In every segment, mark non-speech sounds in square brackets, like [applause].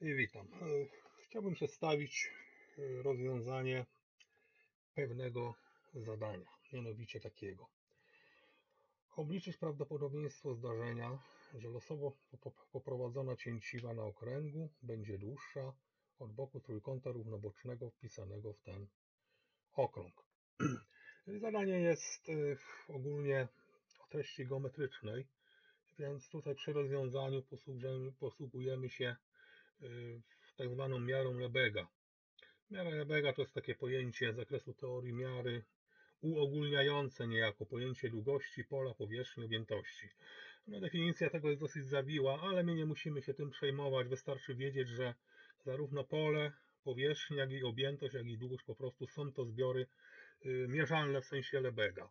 I witam. E, Chciałbym przedstawić e, rozwiązanie pewnego zadania, mianowicie takiego. Obliczyć prawdopodobieństwo zdarzenia, że losowo poprowadzona cięciwa na okręgu będzie dłuższa od boku trójkąta równobocznego wpisanego w ten okrąg. [clears throat] Zadanie jest e, ogólnie o treści geometrycznej, więc tutaj przy rozwiązaniu posługujemy się tak zwaną miarą Lebega. Miara Lebega to jest takie pojęcie z zakresu teorii miary uogólniające niejako pojęcie długości pola, powierzchni, objętości. No, definicja tego jest dosyć zawiła, ale my nie musimy się tym przejmować. Wystarczy wiedzieć, że zarówno pole, powierzchnia, jak i objętość, jak i długość po prostu są to zbiory y, mierzalne w sensie Lebega.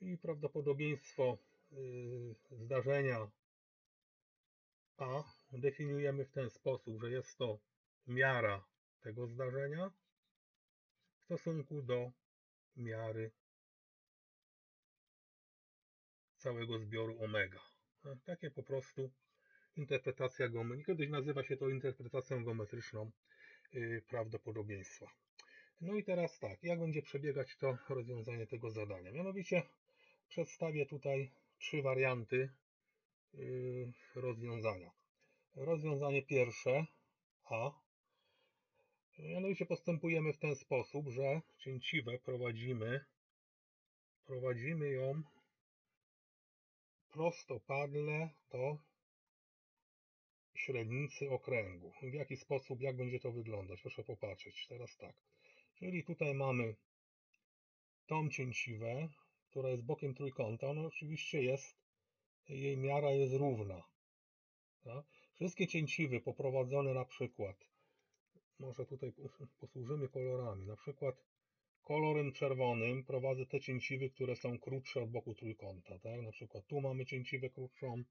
I prawdopodobieństwo y, zdarzenia a definiujemy w ten sposób, że jest to miara tego zdarzenia w stosunku do miary całego zbioru omega. Takie po prostu interpretacja geometryczna. Kiedyś nazywa się to interpretacją geometryczną y, prawdopodobieństwa. No i teraz tak, jak będzie przebiegać to rozwiązanie tego zadania? Mianowicie przedstawię tutaj trzy warianty Y, rozwiązania. Rozwiązanie pierwsze A. Mianowicie postępujemy w ten sposób, że cięciwę prowadzimy, prowadzimy ją prostopadle do średnicy okręgu. W jaki sposób, jak będzie to wyglądać? Proszę popatrzeć. Teraz tak. Czyli tutaj mamy tą cięciwę, która jest bokiem trójkąta. Ona oczywiście jest jej miara jest równa. Tak? Wszystkie cięciwy poprowadzone na przykład, może tutaj posłużymy kolorami, na przykład kolorem czerwonym prowadzę te cięciwy, które są krótsze od boku trójkąta. Tak? Na przykład tu mamy cięciwę krótszą,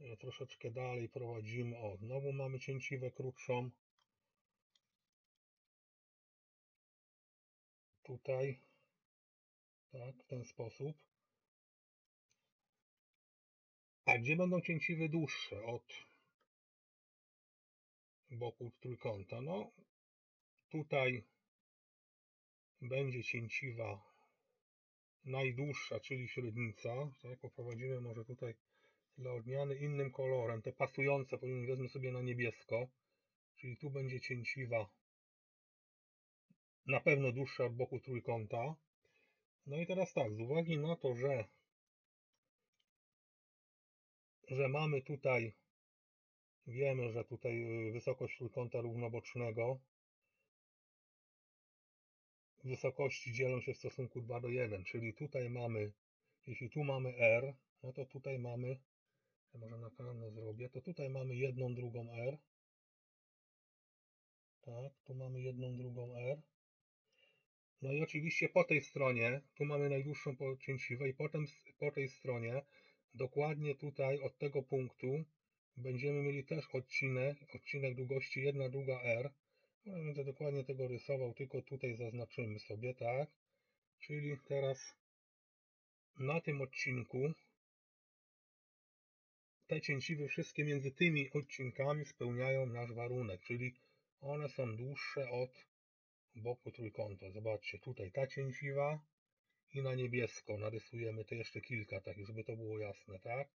e, troszeczkę dalej prowadzimy, o, znowu mamy cięciwę krótszą. Tutaj, tak, w ten sposób. A gdzie będą cięciwy dłuższe od boku trójkąta? No, tutaj będzie cięciwa najdłuższa, czyli średnica. Tak, poprowadzimy może tutaj dla odmiany innym kolorem. Te pasujące wezmę sobie na niebiesko. Czyli tu będzie cięciwa na pewno dłuższa od boku trójkąta. No i teraz tak, z uwagi na to, że że mamy tutaj, wiemy, że tutaj y, wysokość trójkąta równobocznego wysokości dzielą się w stosunku 2 do 1, czyli tutaj mamy, jeśli tu mamy R, no to tutaj mamy, ja może na pewno zrobię, to tutaj mamy jedną drugą R, tak, tu mamy jedną drugą R, no i oczywiście po tej stronie, tu mamy najdłuższą pocięciwę i potem po tej stronie Dokładnie tutaj od tego punktu będziemy mieli też odcinek, odcinek długości 1 druga r. No, nie będę dokładnie tego rysował, tylko tutaj zaznaczymy sobie, tak? Czyli teraz na tym odcinku te cięciwy wszystkie między tymi odcinkami spełniają nasz warunek, czyli one są dłuższe od boku trójkąta. Zobaczcie, tutaj ta cięciwa, i na niebiesko narysujemy to jeszcze kilka takich, żeby to było jasne, tak?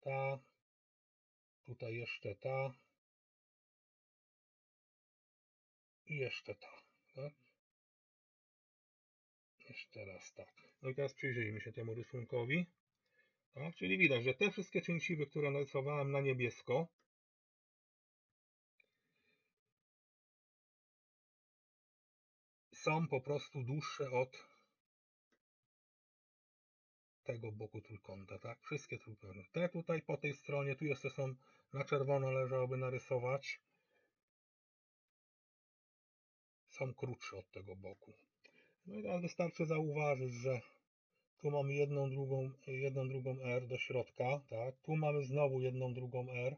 Ta, tutaj jeszcze ta i jeszcze ta, tak? Jeszcze raz tak. No i teraz przyjrzyjmy się temu rysunkowi. Tak? Czyli widać, że te wszystkie cięciwy, które narysowałem na niebiesko, są po prostu dłuższe od tego boku trójkąta, tak? Wszystkie trójkąty. Te tutaj po tej stronie, tu jeszcze są na czerwono leżałoby narysować. Są krótsze od tego boku. No i teraz wystarczy zauważyć, że tu mamy jedną drugą, jedną drugą R do środka, tak? Tu mamy znowu jedną drugą R.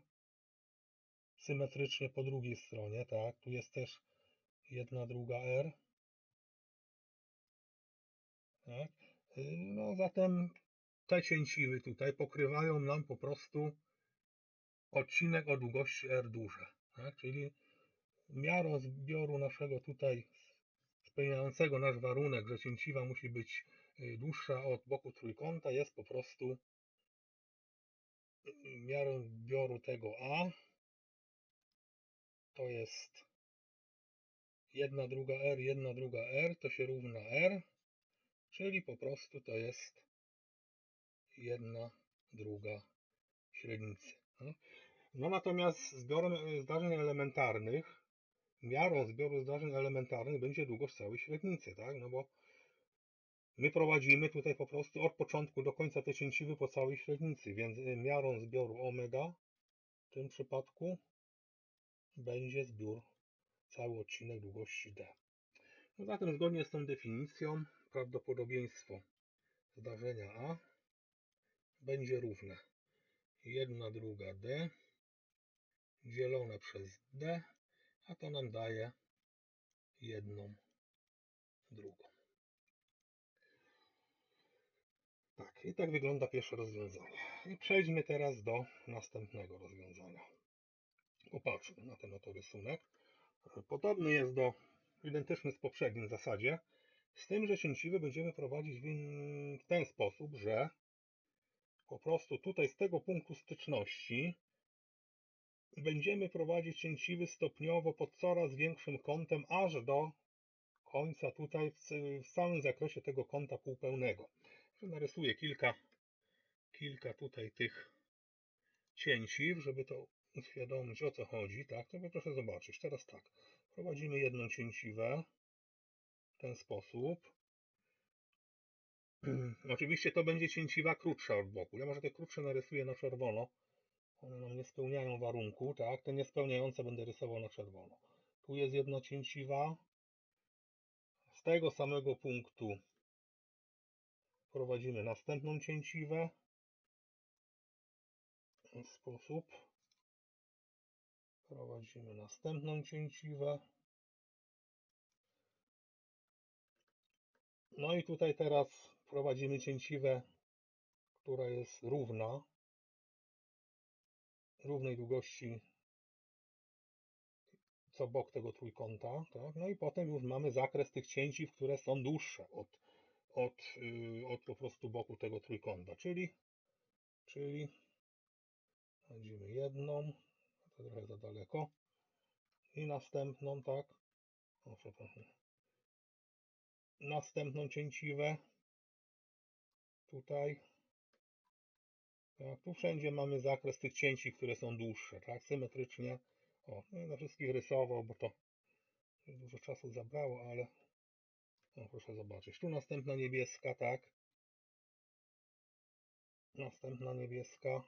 Symetrycznie po drugiej stronie, tak? Tu jest też jedna druga R. Tak? No zatem te cięciwy tutaj pokrywają nam po prostu odcinek o długości R duże. tak? czyli miarą zbioru naszego tutaj spełniającego nasz warunek, że cięciwa musi być y, dłuższa od boku trójkąta, jest po prostu y, miarą zbioru tego A to jest 1 druga R, 1 druga R, to się równa R, czyli po prostu to jest 1 druga średnicy. No, no natomiast zbiorem y, zdarzeń elementarnych, miarą zbioru zdarzeń elementarnych będzie długość całej średnicy, tak? No bo my prowadzimy tutaj po prostu od początku do końca te cięciwy po całej średnicy, więc y, miarą zbioru omega w tym przypadku będzie zbiór cały odcinek długości d. No zatem zgodnie z tą definicją prawdopodobieństwo zdarzenia A będzie równe 1 druga d dzielone przez d, a to nam daje jedną drugą. Tak, i tak wygląda pierwsze rozwiązanie. I przejdźmy teraz do następnego rozwiązania. Popatrzmy na ten oto rysunek. Podobny jest do, identyczny z poprzednim w zasadzie, z tym, że cięciwy będziemy prowadzić w ten sposób, że po prostu tutaj z tego punktu styczności będziemy prowadzić cięciwy stopniowo pod coraz większym kątem, aż do końca tutaj w całym zakresie tego kąta półpełnego. Narysuję kilka, kilka tutaj tych cięciw, żeby to uświadomić o co chodzi, tak, to proszę zobaczyć. Teraz tak, prowadzimy jedną cięciwę w ten sposób. [clears throat] Oczywiście to będzie cięciwa krótsza od boku. Ja może te krótsze narysuję na czerwono. One nam nie spełniają warunku, tak? Te niespełniające będę rysował na czerwono. Tu jest jedna cięciwa. Z tego samego punktu prowadzimy następną cięciwę. W ten sposób. Prowadzimy następną cięciwę. No i tutaj teraz prowadzimy cięciwę, która jest równa, równej długości co bok tego trójkąta. Tak? No i potem już mamy zakres tych cięciw, które są dłuższe od, od, yy, od po prostu boku tego trójkąta. Czyli, czyli Wchodzimy jedną, to trochę za daleko. I następną, tak. O. Następną cięciwę. Tutaj. Tak, tu wszędzie mamy zakres tych cięci, które są dłuższe, tak, symetrycznie. O, nie na wszystkich rysował, bo to dużo czasu zabrało, ale proszę zobaczyć. Tu następna niebieska, tak. Następna niebieska.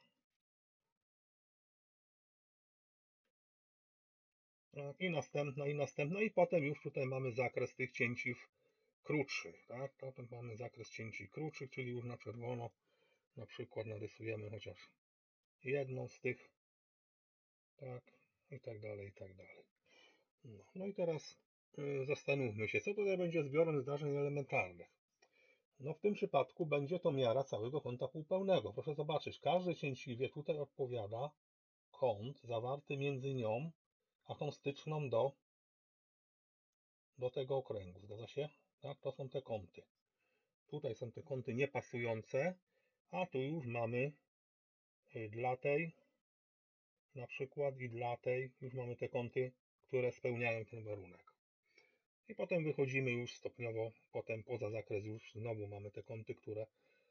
i następna, i następna, i potem już tutaj mamy zakres tych cięciw krótszych, tak? Potem mamy zakres cięci krótszych, czyli już na czerwono na przykład narysujemy chociaż jedną z tych, tak, i tak dalej, i tak dalej. No, no i teraz y, zastanówmy się, co tutaj będzie zbiorem zdarzeń elementarnych. No w tym przypadku będzie to miara całego kąta półpełnego. Proszę zobaczyć, każde cięciwie tutaj odpowiada kąt zawarty między nią a tą styczną do, do tego okręgu. Zgadza się? Tak, to są te kąty. Tutaj są te kąty niepasujące, a tu już mamy y, dla tej na przykład i dla tej już mamy te kąty, które spełniają ten warunek. I potem wychodzimy już stopniowo, potem poza zakres już znowu mamy te kąty, które,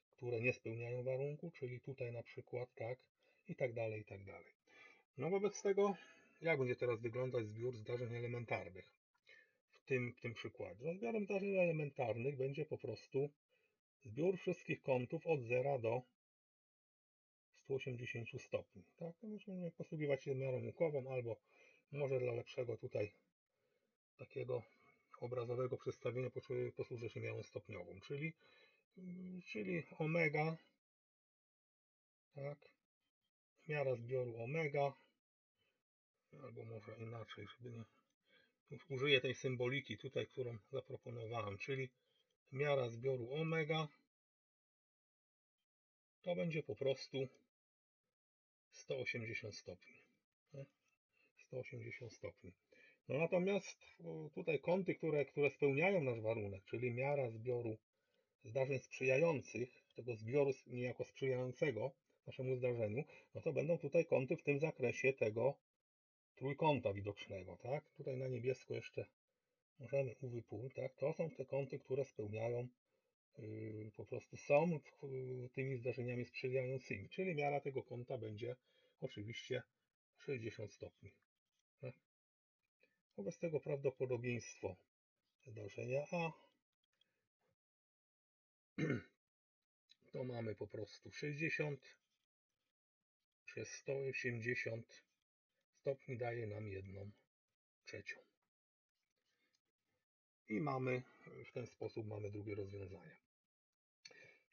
które nie spełniają warunku, czyli tutaj na przykład tak i tak dalej, i tak dalej. No wobec tego jak będzie teraz wyglądać zbiór zdarzeń elementarnych tym, tym przykładzie? No, zbiorem zdarzeń elementarnych będzie po prostu zbiór wszystkich kątów od 0 do 180 stopni. Tak? No, musimy posługiwać się miarą łukową albo może dla lepszego tutaj takiego obrazowego przedstawienia posłużę się miarą stopniową, czyli, czyli omega, tak, miara zbioru omega albo może inaczej, żeby nie użyję tej symboliki tutaj, którą zaproponowałem, czyli miara zbioru omega to będzie po prostu 180 stopni. 180 stopni. No natomiast tutaj kąty, które, które spełniają nasz warunek, czyli miara zbioru zdarzeń sprzyjających, tego zbioru niejako sprzyjającego naszemu zdarzeniu, no to będą tutaj kąty w tym zakresie tego trójkąta widocznego, tak? Tutaj na niebiesko jeszcze możemy uwypół, tak? To są te kąty, które spełniają, yy, po prostu są yy, tymi zdarzeniami sprzyjającymi, czyli miara tego kąta będzie oczywiście 60 stopni. Tak? Wobec tego prawdopodobieństwo zdarzenia A [clears throat] to mamy po prostu 60 przez 180 stopni daje nam jedną trzecią. I mamy w ten sposób mamy drugie rozwiązanie.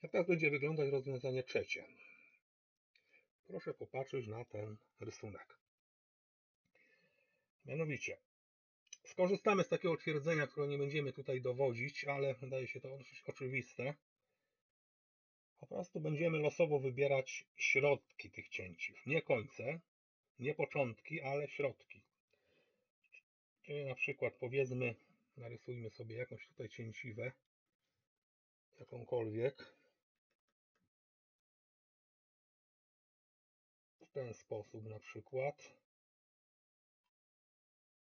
Jak teraz będzie wyglądać rozwiązanie trzecie? Proszę popatrzeć na ten rysunek. Mianowicie, skorzystamy z takiego twierdzenia, które nie będziemy tutaj dowodzić, ale wydaje się to oczywiste. Po prostu będziemy losowo wybierać środki tych cięciw. Nie końce, nie początki, ale środki. Czyli na przykład powiedzmy, narysujmy sobie jakąś tutaj cięciwę, jakąkolwiek. W ten sposób na przykład.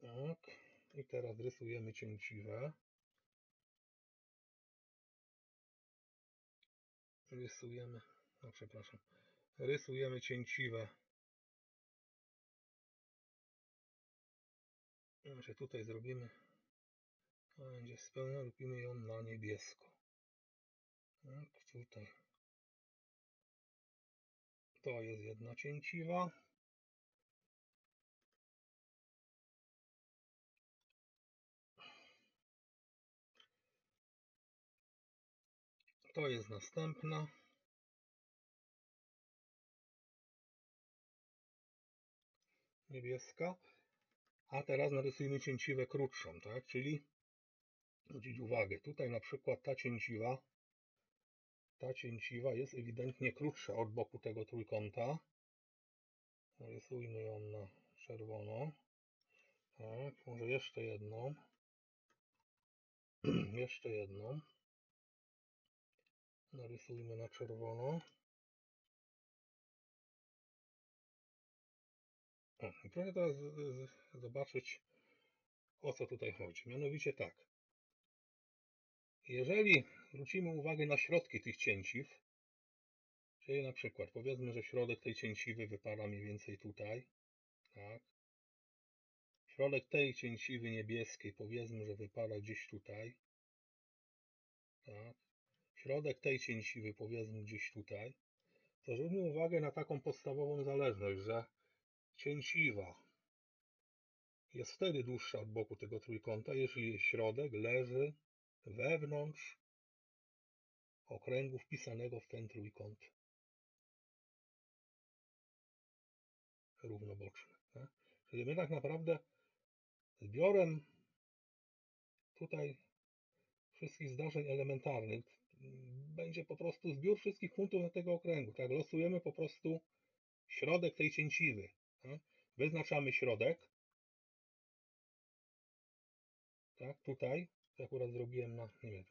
Tak. I teraz rysujemy cięciwę. Rysujemy, no przepraszam, rysujemy cięciwę. Znaczy tutaj zrobimy, będzie spełnione, robimy ją na niebiesko. Tak, tutaj. To jest jedna cięciwa. To jest następna. Niebieska. A teraz narysujmy cięciwę krótszą, tak? Czyli zwrócić uwagę, tutaj na przykład ta cięciwa, ta cięciwa jest ewidentnie krótsza od boku tego trójkąta. Narysujmy ją na czerwono. Tak, może jeszcze jedną. [clears throat] jeszcze jedną. Narysujmy na czerwono. Proszę teraz zobaczyć, o co tutaj chodzi. Mianowicie tak. Jeżeli zwrócimy uwagę na środki tych cięciw, czyli na przykład powiedzmy, że środek tej cięciwy wypada mniej więcej tutaj, tak. Środek tej cięciwy niebieskiej powiedzmy, że wypada gdzieś tutaj, tak. Środek tej cięciwy powiedzmy gdzieś tutaj, to zwróćmy uwagę na taką podstawową zależność, że cięciwa jest wtedy dłuższa od boku tego trójkąta, jeżeli środek leży wewnątrz okręgu wpisanego w ten trójkąt równoboczny. Czyli my tak naprawdę zbiorem tutaj wszystkich zdarzeń elementarnych będzie po prostu zbiór wszystkich punktów na tego okręgu. Tak? Losujemy po prostu środek tej cięciwy. Tak? Wyznaczamy środek. Tak, tutaj. To akurat zrobiłem na, nie wiem,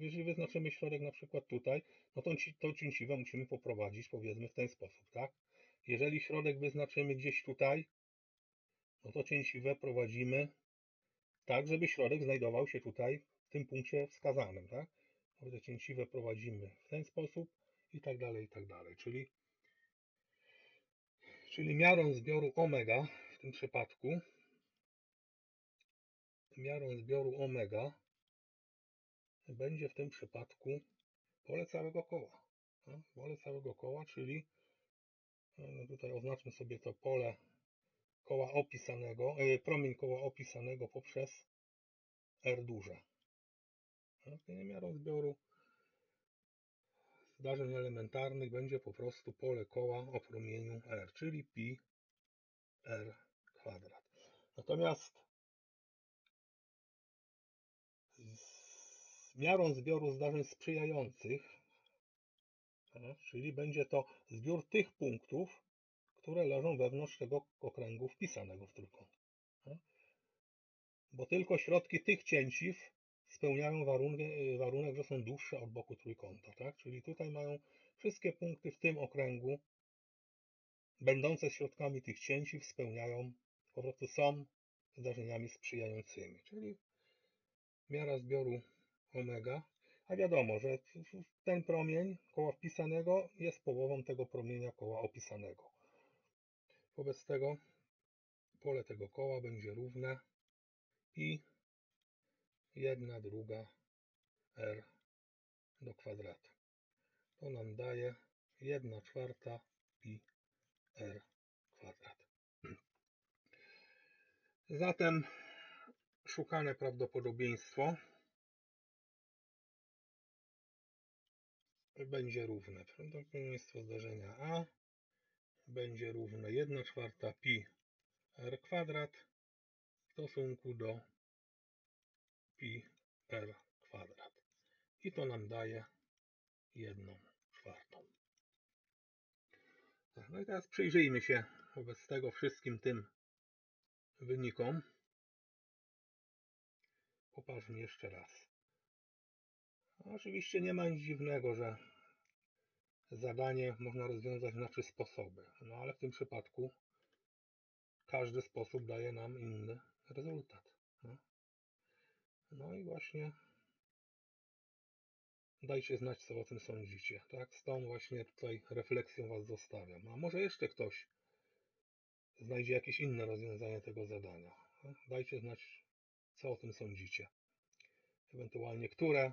jeżeli wyznaczymy środek na przykład tutaj, no to tą cięciwę musimy poprowadzić powiedzmy w ten sposób, tak? Jeżeli środek wyznaczymy gdzieś tutaj, no to cięciwę prowadzimy tak, żeby środek znajdował się tutaj w tym punkcie wskazanym, tak? Cięciwę prowadzimy w ten sposób i tak dalej, i tak dalej. Czyli, czyli miarą zbioru omega w tym przypadku, miarą zbioru omega będzie w tym przypadku pole całego koła. tak? Pole całego koła, czyli no tutaj oznaczmy sobie to pole koła opisanego, e, promień koła opisanego poprzez R duże. Tak? Miarą zbioru zdarzeń elementarnych będzie po prostu pole koła o promieniu R, czyli pi R kwadrat. Natomiast miarą zbioru zdarzeń sprzyjających, tak, czyli będzie to zbiór tych punktów, które leżą wewnątrz tego okręgu wpisanego w trójkąt. tak? Bo tylko środki tych cięciw spełniają warunek, warunek, że są dłuższe od boku trójkąta. Tak? Czyli tutaj mają wszystkie punkty w tym okręgu, będące środkami tych cięciw, spełniają, po prostu są zdarzeniami sprzyjającymi. Czyli miara zbioru omega, a wiadomo, że ten promień koła wpisanego jest połową tego promienia koła opisanego. Wobec tego pole tego koła będzie równe i 1 druga r do kwadratu. To nam daje 1 czwarta pi r kwadrat. Zatem szukane prawdopodobieństwo będzie równe. Prawdopodobieństwo zdarzenia A będzie równe 1 czwarta pi r kwadrat w stosunku do pi r kwadrat. I to nam daje 1 czwartą. Tak, no i teraz przyjrzyjmy się wobec tego wszystkim tym wynikom. Popatrzmy jeszcze raz. No, oczywiście nie ma nic dziwnego, że zadanie można rozwiązać na trzy sposoby. No ale w tym przypadku każdy sposób daje nam inny rezultat. No, no i właśnie dajcie znać, co o tym sądzicie. Tak? Z tą właśnie tutaj refleksją Was zostawiam. A może jeszcze ktoś znajdzie jakieś inne rozwiązanie tego zadania. Dajcie znać, co o tym sądzicie. Ewentualnie, które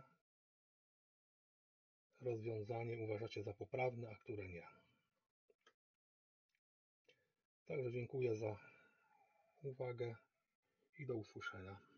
rozwiązanie uważacie za poprawne, a które nie. Także dziękuję za uwagę i do usłyszenia.